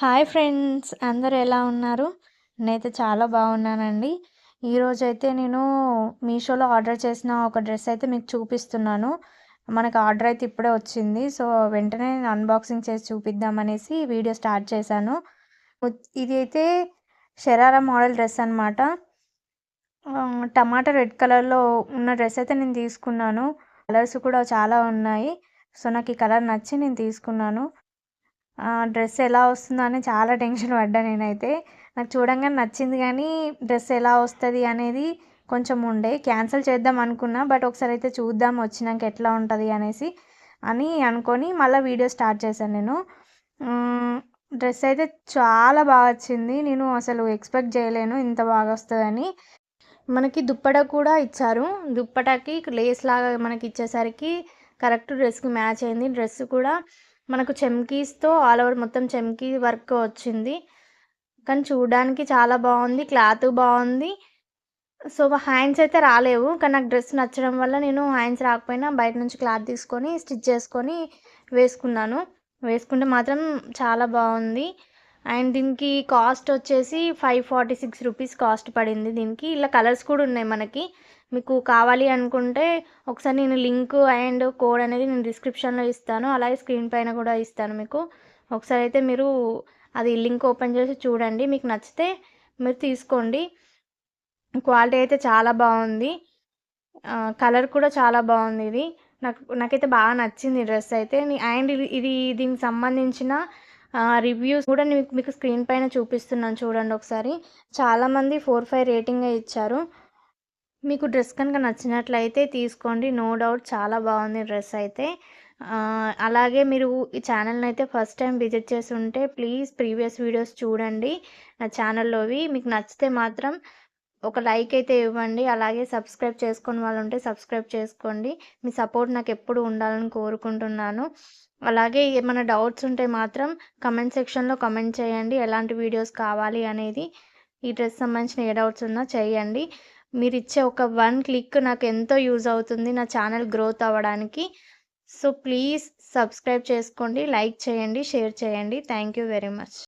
Hi friends అందరు ఎలా ఉన్నారు? నేనైతే చాలా బాగున్నానండి. ఈరోజైతే నేను మీషోలో ఆర్డర్ చేసిన ఒక డ్రెస్ అయితే మీకు చూపిస్తున్నాను. మనకు ఆర్డర్ అయితే ఇప్పుడే వచ్చింది. సో వెంటనే నేను అన్బాక్సింగ్ చేసి చూపిద్దామనేసి వీడియో స్టార్ట్ చేశాను. ఇది అయితే షరారా మోడల్ డ్రెస్ అనమాట టమాటా రెడ్ కలర్లో ఉన్న డ్రెస్ అయితే నేను తీసుకున్నాను. కలర్స్ కూడా చాలా ఉన్నాయి. సో నాకు ఈ కలర్ నచ్చి నేను తీసుకున్నాను. డ్రెస్ ఎలా వస్తుందో అని చాలా టెన్షన్ పడ్డా నేనైతే. నాకు చూడంగానే నచ్చింది కానీ డ్రెస్ ఎలా వస్తుంది అనేది కొంచెం ఉండే. క్యాన్సిల్ చేద్దాం అనుకున్నా బట్ ఒకసారి అయితే చూద్దాం వచ్చినాక ఎట్లా ఉంటుంది అనేసి అని అనుకొని మళ్ళీ వీడియో స్టార్ట్ చేశాను నేను. డ్రెస్ అయితే చాలా బాగా వచ్చింది. నేను అసలు ఎక్స్పెక్ట్ చేయలేను ఇంత బాగా వస్తుందని. మనకి దుప్పట కూడా ఇచ్చారు. దుప్పటకి లేస్ లాగా మనకి ఇచ్చేసరికి కరెక్ట్ డ్రెస్కి మ్యాచ్ అయింది. డ్రెస్ కూడా మనకు చెమ్కీస్తో ఆల్ ఓవర్ మొత్తం చెమ్కీ వర్క్ వచ్చింది. కానీ చూడడానికి చాలా బాగుంది క్లాత్ బాగుంది. సో హ్యాండ్స్ అయితే రాలేవు. కానీ నాకు డ్రెస్ నచ్చడం వల్ల నేను హ్యాండ్స్ రాకపోయినా బయట నుంచి క్లాత్ తీసుకొని స్టిచ్ చేసుకొని వేసుకున్నాను. వేసుకుంటే మాత్రం చాలా బాగుంది. అండ్ దీనికి కాస్ట్ వచ్చేసి five forty six rupees cost పడింది దీనికి. ఇలా కలర్స్ కూడా ఉన్నాయి మనకి. మీకు కావాలి అనుకుంటే ఒకసారి నేను లింక్ అండ్ కోడ్ అనేది నేను డిస్క్రిప్షన్లో ఇస్తాను. అలాగే స్క్రీన్ పైన కూడా ఇస్తాను మీకు. ఒకసారి అయితే మీరు అది లింక్ ఓపెన్ చేసి చూడండి. మీకు నచ్చితే మీరు తీసుకోండి. క్వాలిటీ అయితే చాలా బాగుంది. కలర్ కూడా చాలా బాగుంది ఇది. నాకు నాకైతే బాగా నచ్చింది డ్రెస్ అయితే. అండ్ ఇది దీనికి సంబంధించిన రివ్యూస్ కూడా మీకు మీకు స్క్రీన్ పైన చూపిస్తున్నాను చూడండి ఒకసారి. చాలామంది ఫోర్ ఫైవ్ రేటింగ్ ఇచ్చారు. మీకు డ్రెస్ కనుక నచ్చినట్లయితే తీసుకోండి. నో డౌట్ చాలా బాగుంది డ్రెస్ అయితే. అలాగే మీరు ఈ ఛానల్ని అయితే ఫస్ట్ టైం విజిట్ చేసి ఉంటే ప్లీజ్ ప్రీవియస్ వీడియోస్ చూడండి. నా ఛానల్లోవి మీకు నచ్చితే మాత్రం ఒక లైక్ అయితే ఇవ్వండి. అలాగే సబ్స్క్రైబ్ చేసుకుని వాళ్ళు ఉంటే సబ్స్క్రైబ్ చేసుకోండి. మీ సపోర్ట్ నాకు ఎప్పుడు ఉండాలని కోరుకుంటున్నాను. అలాగే ఏమైనా డౌట్స్ ఉంటే మాత్రం కమెంట్ సెక్షన్లో కమెంట్ చేయండి. ఎలాంటి వీడియోస్ కావాలి అనేది ఈ డ్రెస్ సంబంధించిన ఏ డౌట్స్ ఉన్నా చేయండి. మీరు ఇచ్చే ఒక వన్ క్లిక్ నాకు ఎంతో యూజ్ అవుతుంది నా ఛానల్ గ్రోత్ అవ్వడానికి. సో ప్లీజ్ సబ్స్క్రైబ్ చేసుకోండి లైక్ చేయండి షేర్ చేయండి. Thank you very much.